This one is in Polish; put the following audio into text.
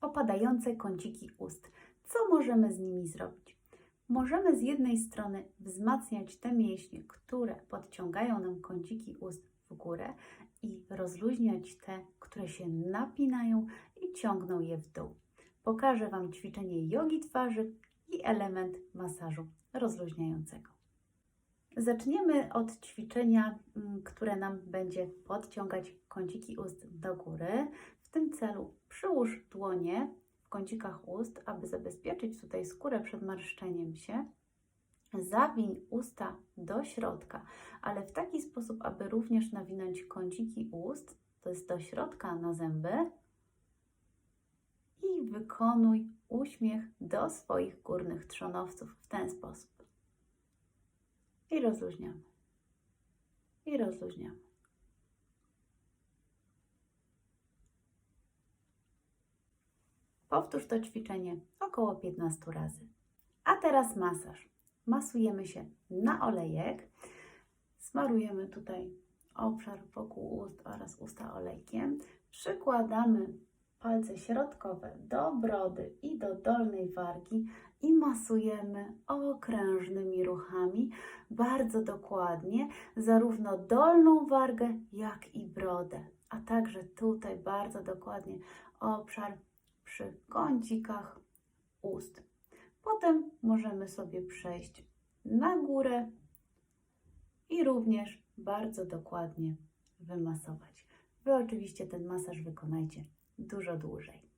opadające kąciki ust. Co możemy z nimi zrobić? Możemy z jednej strony wzmacniać te mięśnie, które podciągają nam kąciki ust w górę i rozluźniać te, które się napinają i ciągną je w dół. Pokażę Wam ćwiczenie jogi twarzy i element masażu rozluźniającego. Zaczniemy od ćwiczenia, mm, które nam będzie podciągać kąciki ust do góry. W tym celu przyłóż dłonie w kącikach ust, aby zabezpieczyć tutaj skórę przed marszczeniem się. Zawiń usta do środka, ale w taki sposób, aby również nawinąć kąciki ust, to jest do środka na zęby. I wykonuj uśmiech do swoich górnych trzonowców w ten sposób. I rozluźniamy. I rozluźniamy. Powtórz to ćwiczenie około 15 razy. A teraz masaż. Masujemy się na olejek. Smarujemy tutaj obszar wokół ust oraz usta olejkiem. Przykładamy palce środkowe do brody i do dolnej wargi i masujemy okrężnymi ruchami bardzo dokładnie zarówno dolną wargę, jak i brodę, a także tutaj bardzo dokładnie obszar przy kącikach ust. Potem możemy sobie przejść na górę i również bardzo dokładnie wymasować. Wy oczywiście ten masaż wykonajcie dużo dłużej.